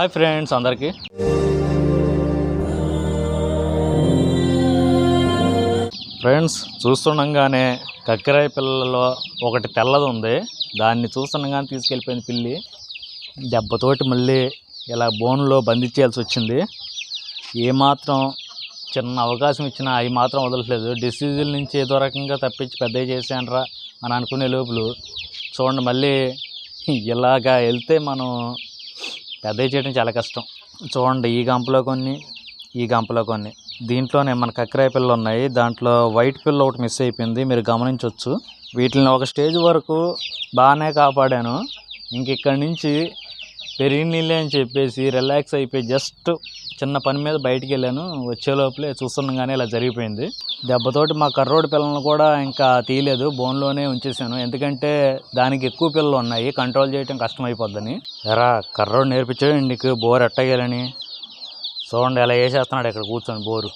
Hi friends అందరికీ. Friends చూస్తుండగానే కక్కెరాయ పిల్లలలో ఒకటి తెల్లది ఉంది. దాన్ని చూస్తుండగానే తీసుకెళ్ళిపోయింది పిల్లి. దెబ్బతోటి మళ్ళీ ఇలా బోన్లో బంధించేయాల్సి వచ్చింది. ఏమాత్రం చిన్న అవకాశం ఇచ్చినా అవి మాత్రం వదలట్లేదు. డిసీజుల నుంచి ఏదో రకంగా తప్పించి పెద్దవి చేశానరా అని అనుకునే లోపులు చూడండి మళ్ళీ ఇలాగా వెళ్తే మనం పెద్దవి చేయడం చాలా కష్టం. చూడండి ఈ గంపలో కొన్ని ఈ గంపలో కొన్ని. దీంట్లోనే మన కక్కరాయ పిల్లలు ఉన్నాయి. దాంట్లో వైట్ పిల్ల ఒకటి మిస్ అయిపోయింది. మీరు గమనించవచ్చు వీటిని ఒక స్టేజ్ వరకు బాగానే కాపాడాను. ఇంక ఇక్కడి నుంచి పెరిగి నీళ్ళే అని చెప్పేసి రిలాక్స్ అయిపోయి జస్ట్ చిన్న పని మీద బయటికి వెళ్ళాను వచ్చే లోపలే చూస్తుండగానే ఇలా జరిగిపోయింది. దెబ్బతోటి మా కర్రోడు పిల్లలను కూడా ఇంకా తీయలేదు. బోన్లోనే ఉంచేసాను ఎందుకంటే దానికి ఎక్కువ పిల్లలు ఉన్నాయి. కంట్రోల్ చేయడం కష్టమైపోద్దని. ఎరా కర్రోడు నేర్పించాడు. నీకు బోర్ ఎట్టగలని. చూడండి ఎలా వేసేస్తున్నాడు ఇక్కడ కూర్చొని బోరు.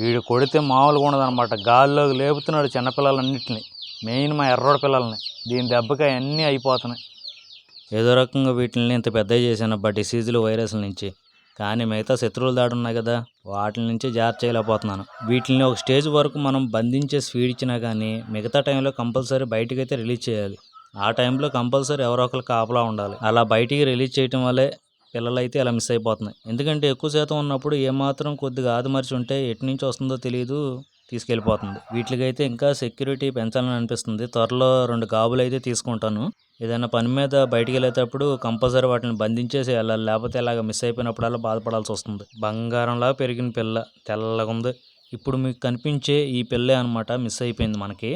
వీడు కొడితే మామూలుగా ఉండదన్నమాట. గాల్లోకి లేపుతున్నాడు చిన్నపిల్లలన్నింటినీ. మెయిన్ మా ఎర్రోడు పిల్లల్ని. దీని దెబ్బకి అన్నీ అయిపోతున్నాయి. ఏదో రకంగా వీటిని ఇంత పెద్దగా చేశాను. బట్ డిసీజులు వైరస్ల నుంచి కానీ మిగతా శత్రువుల దాడి ఉన్నాయి కదా వాటి నుంచి జాగ్రత్త చేయలేకపోతున్నాను. వీటిని ఒక స్టేజ్ వరకు మనం బంధించే స్పీడ్ ఇచ్చినా కానీ మిగతా టైంలో కంపల్సరీ బయటికి అయితే రిలీజ్ చేయాలి. ఆ టైంలో కంపల్సరీ ఎవరో ఒకరు కాపలా ఉండాలి. అలా బయటికి రిలీజ్ చేయటం వల్లే పిల్లలు అయితే ఇలా మిస్ అయిపోతున్నాయి. ఎందుకంటే ఎక్కువ శాతం ఉన్నప్పుడు ఏమాత్రం కొద్దిగా ఆదిమరిచి ఉంటే ఎటు నుంచి వస్తుందో తెలియదు తీసుకెళ్ళిపోతుంది. వీటికైతే ఇంకా సెక్యూరిటీ పెంచాలని అనిపిస్తుంది. త్వరలో రెండు గాబులు అయితే తీసుకుంటాను. ఏదైనా పని మీద బయటికి వెళ్ళేటప్పుడు కంపల్సరీ వాటిని బంధించేసి వెళ్ళాలి. లేకపోతే ఇలాగ మిస్ అయిపోయినప్పుడల్లా బాధపడాల్సి వస్తుంది. బంగారంలా పెరిగిన పిల్ల. తెల్లగా ఉంది. ఇప్పుడు మీకు కనిపించే ఈ పిల్లే అనమాట మిస్ అయిపోయింది మనకి.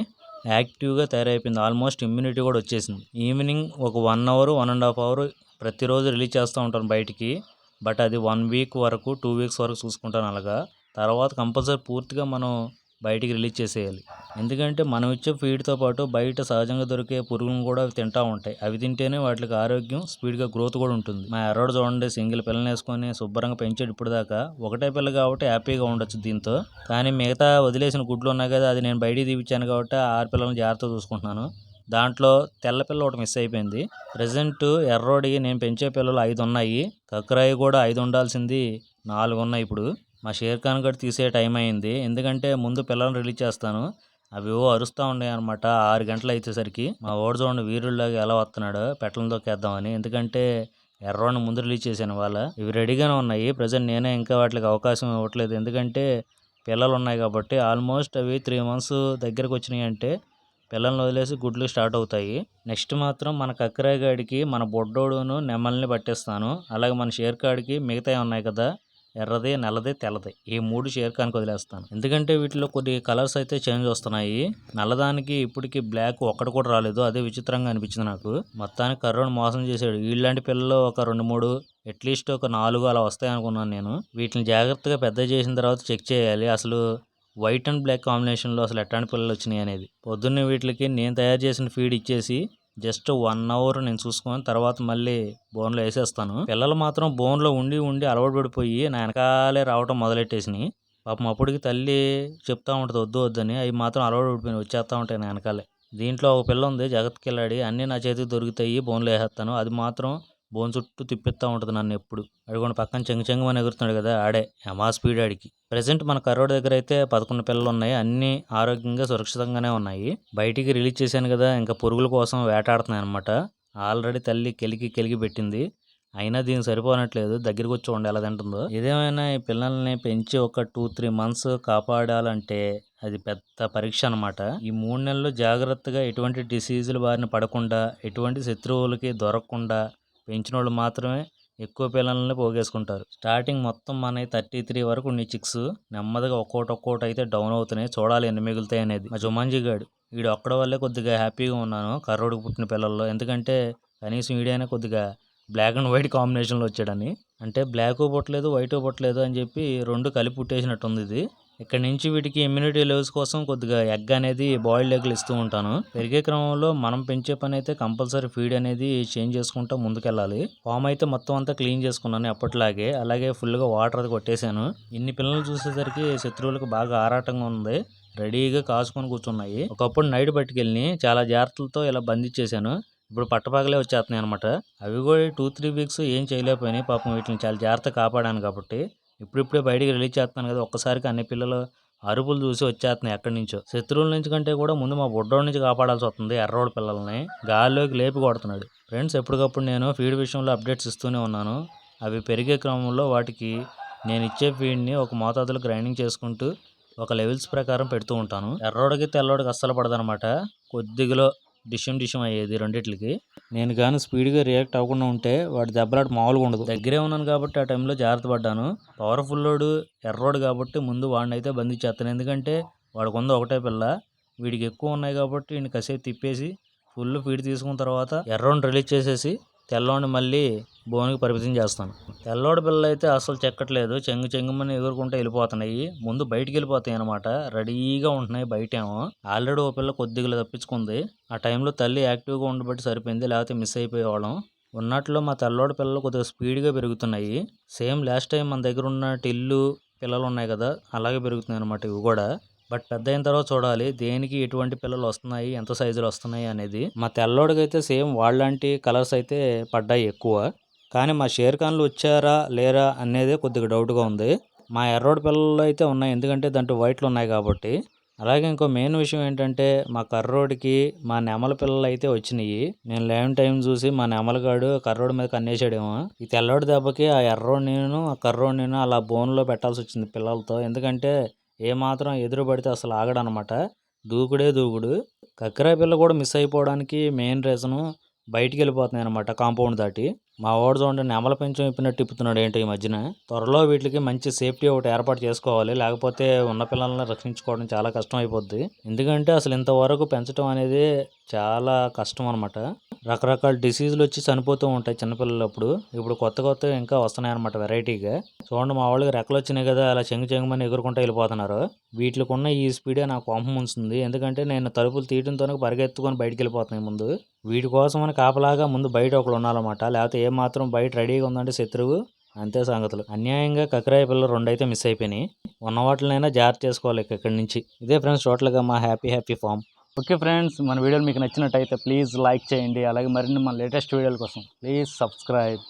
యాక్టివ్గా తయారైపోయింది. ఆల్మోస్ట్ ఇమ్యూనిటీ కూడా వచ్చేసింది. ఈవినింగ్ ఒక one hour one and half hour ప్రతిరోజు రిలీజ్ చేస్తూ ఉంటాను బయటికి. బట్ అది వన్ వీక్ వరకు టూ వీక్స్ వరకు చూసుకుంటాను అలాగా. తర్వాత కంపల్సరీ పూర్తిగా మనం బయటికి రిలీజ్ చేసేయాలి. ఎందుకంటే మనం ఇచ్చే ఫీడ్తో పాటు బయట సహజంగా దొరికే పురుగులను కూడా అవి తింటూ ఉంటాయి. అవి తింటేనే వాటికి ఆరోగ్యం స్పీడ్గా గ్రోత్ కూడా ఉంటుంది. మా ఎర్రోడు చూడండి సింగిల్ పిల్లని వేసుకొని శుభ్రంగా పెంచాడు ఇప్పుడు దాకా. ఒకటే పిల్ల కాబట్టి హ్యాపీగా ఉండొచ్చు దీంతో. కానీ మిగతా వదిలేసిన గుడ్లు ఉన్నాయి కదా అది నేను బయటికి తీపించాను కాబట్టి ఆ ఆరు పిల్లల్ని జాగ్రత్తగా చూసుకుంటున్నాను. దాంట్లో తెల్ల పిల్ల ఒకటి మిస్ అయిపోయింది. ప్రజెంట్ ఎర్రోడి నేను పెంచే పిల్లలు ఐదు ఉన్నాయి. కక్కరాయి కూడా ఐదు ఉండాల్సింది. నాలుగు ఉన్నాయి ఇప్పుడు. మా షేర్ ఖాన్ గడ్ తీసే టైం అయింది. ఎందుకంటే ముందు పిల్లల్ని రిలీజ్ చేస్తాను. అవి ఓ అరుస్తూ ఉన్నాయి అనమాట ఆరు గంటలు అయ్యేసరికి మా ఓడి చూడండి వీరుల్లాగా ఎలా వస్తున్నాడు పెట్టలను తొక్కేద్దామని. ఎందుకంటే ఎర్రోని ముందు రిలీజ్ చేశాను వాళ్ళ ఇవి రెడీగానే ఉన్నాయి. ప్రజెంట్ నేనే ఇంకా వాటికి అవకాశం ఇవ్వట్లేదు. ఎందుకంటే పిల్లలు ఉన్నాయి కాబట్టి ఆల్మోస్ట్ అవి త్రీ మంత్స్ దగ్గరకు వచ్చినాయి అంటే పిల్లల్ని వదిలేసి గుడ్లు స్టార్ట్ అవుతాయి. నెక్స్ట్ మాత్రం మన కక్కరాగాడికి మన బొడ్డోడును నెమల్ని పట్టేస్తాను. అలాగే మన షేర్ కాడికి మిగతాయి ఉన్నాయి కదా. ఎర్రది నల్లది తెల్లది. ఈ మూడు షేర్ వదిలేస్తాను. ఎందుకంటే వీటిలో కొన్ని కలర్స్ అయితే చేంజ్ వస్తున్నాయి. నల్లదానికి ఇప్పటికి బ్లాక్ ఒక్కటి కూడా రాలేదు. అదే విచిత్రంగా అనిపించింది నాకు. మొత్తానికి కర్రోని మోసం చేశాడు. వీళ్ళంటి పిల్లలు ఒక రెండు మూడు అట్లీస్ట్ ఒక నాలుగు అలా వస్తాయి అనుకున్నాను నేను. వీటిని జాగ్రత్తగా పెద్ద చేసిన తర్వాత చెక్ చేయాలి. అసలు వైట్ అండ్ బ్లాక్ కాంబినేషన్లో అసలు ఎట్లాంటి పిల్లలు వచ్చినాయి అనేది. పొద్దున్నే వీటికి నేను తయారు చేసిన ఫీడ్ ఇచ్చేసి జస్ట్ వన్ అవర్ నేను చూసుకొని తర్వాత మళ్ళీ బోన్లో వేసేస్తాను. పిల్లలు మాత్రం బోన్లో ఉండి ఉండి అలవాటు పడిపోయి నా వెనకాలే రావటం మొదలెట్టేసినాయి. పాపం అప్పటికి తల్లి చెప్తా ఉంటుంది వద్దు వద్దని. అవి మాత్రం అలవాటు పడిపోయినాయి వచ్చేస్తా ఉంటాయి నా వెనకాలే. దీంట్లో ఒక పిల్ల ఉంది జగత్కి వెళ్ళాడి అన్నీ నా చేతికి దొరుకుతాయి బోన్లో వేసేస్తాను. అది మాత్రం బోన్ చుట్టూ తిప్పిస్తూ ఉంటుంది నన్ను ఎప్పుడు. అడుగుని పక్కన చెంగు చెంగుమని ఎగురుతున్నాడు కదా ఆడే మా స్పీడ్ ఆడికి. ప్రజెంట్ మన కర్రోడ్ దగ్గర అయితే పదకొండు పిల్లలు ఉన్నాయి అన్ని ఆరోగ్యంగా సురక్షితంగానే ఉన్నాయి. బయటికి రిలీజ్ చేశాను కదా ఇంకా పురుగుల కోసం వేటాడుతున్నాయి అనమాట ఆల్రెడీ తల్లి కెలికి కెలికి పెట్టింది. అయినా దీనికి సరిపోనట్లేదు దగ్గరికి వచ్చి చూడండి ఎలా తింటుందో. ఏదేమైనా ఈ పిల్లల్ని పెంచి ఒక టూ త్రీ మంత్స్ కాపాడాలంటే అది పెద్ద పరీక్ష అనమాట ఈ మూడు నెలలు జాగ్రత్తగా ఎటువంటి డిసీజులు బారిన పడకుండా ఎటువంటి శత్రువులకి దొరకకుండా పెంచిన వాళ్ళు మాత్రమే ఎక్కువ పిల్లల్ని పోగేసుకుంటారు. స్టార్టింగ్ మొత్తం మన థర్టీ త్రీ వరకు ఉన్నాయి చిక్స్ నెమ్మదిగా ఒక్కోటి ఒక్కోటి అయితే డౌన్ అవుతున్నాయి. చూడాలి ఎన్ని మిగులుతాయి అనేది. మా జుమాంజీ గాడు వీడు ఒక్కడ వల్లే కొద్దిగా హ్యాపీగా ఉన్నాను కర్రోడికి పుట్టిన పిల్లల్లో. ఎందుకంటే కనీసం వీడైనా కొద్దిగా బ్లాక్ అండ్ వైట్ కాంబినేషన్లో వచ్చాడని. అంటే బ్లాక్ పుట్టలేదు వైట్ పుట్టలేదు అని చెప్పి రెండు కలిపి పుట్టేసినట్టుంది ఇది. ఇక్కడ నుంచి వీటికి ఇమ్యూనిటీ లెవెల్స్ కోసం కొద్దిగా ఎగ్ అనేది బాయిల్డ్ ఎగ్లు ఇస్తూ ఉంటాను. పెరిగే క్రమంలో మనం పెంచే పని అయితే కంపల్సరీ ఫీడ్ అనేది చేంజ్ చేసుకుంటూ ముందుకెళ్ళాలి. ఫామ్ అయితే మొత్తం అంతా క్లీన్ చేసుకున్నాను ఎప్పటిలాగే అలాగే ఫుల్గా వాటర్ అది కొట్టేశాను. ఇన్ని పిల్లలు చూసేసరికి శత్రువులకు బాగా ఆరాటంగా ఉంది. రెడీగా కాసుకొని కూర్చున్నాయి. ఒకప్పుడు నైట్ పట్టుకెళ్ళి చాలా జాగ్రత్తలతో ఇలా బంధించేశాను. ఇప్పుడు పట్టపగలే వచ్చేస్తున్నాయి అనమాట అవి కూడా టూ త్రీ వీక్స్ ఏం చేయలేకపోయినాయి. పాపం వీటిని చాలా జాగ్రత్త కాపాడాను కాబట్టి. ఇప్పుడిప్పుడే బయటికి రిలీజ్ చేస్తున్నాను కదా ఒక్కసారికి అన్ని పిల్లలు అరుపులు చూసి వచ్చేస్తున్నాయి ఎక్కడి నుంచో. శత్రువుల నుంచి కంటే కూడా ముందు మా బుడ్డోడి నుంచి కాపాడాల్సి వస్తుంది ఎర్రోడు పిల్లల్ని. గాల్లోకి లేపి కొడుతున్నాడు. ఫ్రెండ్స్ ఎప్పటికప్పుడు నేను ఫీడ్ విషయంలో అప్డేట్స్ ఇస్తూనే ఉన్నాను. అవి పెరిగే క్రమంలో వాటికి నేను ఇచ్చే ఫీడ్ని ఒక మోతాదులో గ్రైండింగ్ చేసుకుంటూ ఒక లెవెల్స్ ప్రకారం పెడుతూ ఉంటాను. ఎర్రోడికి తెల్లోడికి అస్సలు పడదనమాట. కొద్దిగలో డిషం డిషం అయ్యేది రెండిట్లకి. నేను కానీ స్పీడ్గా రియాక్ట్ అవ్వకుండా ఉంటే వాడి దెబ్బలాట మామూలుగా ఉండదు. దగ్గరే ఉన్నాను కాబట్టి ఆ టైంలో జాగ్రత్త పడ్డాను. పవర్ఫుల్ లోడు ఎర్రోడు కాబట్టి ముందు వాడిని అయితే బంధించేస్తాను ఎందుకంటే వాడికి ఉంది ఒకటే పిల్ల. వీడికి ఎక్కువ ఉన్నాయి కాబట్టి వీడిని కాసేపు తిప్పేసి ఫుల్ ఫీడ్ తీసుకున్న తర్వాత ఎర్రోడిని రిలీజ్ చేసేసి తెల్లోడిని మళ్ళీ భూమికి పరిమితం చేస్తాను. తెల్లోడి పిల్లలు అయితే అసలు చెక్కట్లేదు. చెంగు చెంగుమని ఎగురుకుంటే వెళ్ళిపోతున్నాయి. ముందు బయటికి వెళ్ళిపోతాయి అనమాట రెడీగా ఉంటున్నాయి బయటేమో. ఆల్రెడీ ఓ పిల్ల కొద్దిగా తప్పించుకుంది. ఆ టైంలో తల్లి యాక్టివ్గా ఉండబట్టి సరిపోయింది. లేకపోతే మిస్ అయిపోయేవాళ్ళం. ఉన్నట్లో మా తెల్లోడి పిల్లలు కొద్దిగా స్పీడ్గా పెరుగుతున్నాయి. సేమ్ లాస్ట్ టైం మన దగ్గర ఉన్న టిల్లు పిల్లలు ఉన్నాయి కదా అలాగే పెరుగుతున్నాయి అనమాట ఇవి కూడా. బట్ పెద్ద అయిన తర్వాత చూడాలి. దేనికి ఎటువంటి పిల్లలు వస్తున్నాయి ఎంత సైజులు వస్తున్నాయి అనేది. మా తెల్లోడికి అయితే సేమ్ వాళ్ళంటి కలర్స్ అయితే పడ్డాయి ఎక్కువ. కానీ మా షేర్ ఖాన్లు వచ్చారా లేరా అనేది కొద్దిగా డౌట్గా ఉంది. మా ఎర్రోడ్ పిల్లలు అయితే ఉన్నాయి. ఎందుకంటే దాంట్లో వైట్లు ఉన్నాయి కాబట్టి. అలాగే ఇంకో మెయిన్ విషయం ఏంటంటే మా కర్రోడికి మా నెమల పిల్లలు అయితే వచ్చినాయి. నేను లేని టైం చూసి మా నెమలగాడు కర్రోడి మీద కన్నేసాడేమో ఈ తెల్లోడి దెబ్బకి ఆ ఎర్రోడి నేను ఆ కర్రోడి నేను అలా బోన్లో పెట్టాల్సి వచ్చింది పిల్లలతో. ఎందుకంటే ఏ మాత్రం ఎదురు పడితే అసలు ఆగడనమాట. దూకుడే దూకుడు. కక్కరాయ పిల్ల కూడా మిస్ అయిపోవడానికి మెయిన్ రీజను బయటికి వెళ్ళిపోతున్నాయి అనమాట కాంపౌండ్ దాటి. మా వాడు చూడండి నెమల పెంచం ఇప్పినట్టు తిప్పుతున్నాడు ఏంటి ఈ మధ్యన. త్వరలో వీటికి మంచి సేఫ్టీ ఒకటి ఏర్పాటు చేసుకోవాలి. లేకపోతే ఉన్న పిల్లల్ని రక్షించుకోవడం చాలా కష్టం అయిపోద్ది. ఎందుకంటే అసలు ఇంతవరకు పెంచడం అనేది చాలా కష్టం అనమాట రకరకాల డిసీజులు వచ్చి చనిపోతూ ఉంటాయి చిన్నపిల్లలప్పుడు. ఇప్పుడు కొత్త కొత్త ఇంకా వస్తున్నాయి అనమాట వెరైటీగా. చూడండి మా వాళ్ళకి రెక్కలు వచ్చినాయి కదా అలా చెంగు చెంగుమని ఎగురుకుంటూ వెళ్ళిపోతున్నారు. వీటికి ఉన్న ఈ స్పీడే నాకు కోపం ఉంచుతుంది. ఎందుకంటే నేను తలుపులు తీయడంతో పరిగెత్తుకొని బయటికి వెళ్ళిపోతున్నాయి ముందు. వీటి కోసమని కాపలాగా ముందు బయట ఒకళ్ళు ఉండాలన్నమాట లేకపోతే ఏమాత్రం మాత్రం బయట రెడీగా ఉందంటే శత్రువు. అంతే సంగతులు. అన్యాయంగా కకరాయ పిల్లలు రెండైతే మిస్ అయిపోయినాయి. ఉన్న వాటినైనా జాగ్రత్త చేసుకోవాలి ఇక్కడి నుంచి. ఇదే ఫ్రెండ్స్ టోటల్గా మా happy happy farm. Okay friends మన వీడియోలు మీకు నచ్చినట్టయితే ప్లీజ్ లైక్ చేయండి. అలాగే మరిన్ని మన లేటెస్ట్ వీడియోల కోసం ప్లీజ్ సబ్స్క్రైబ్.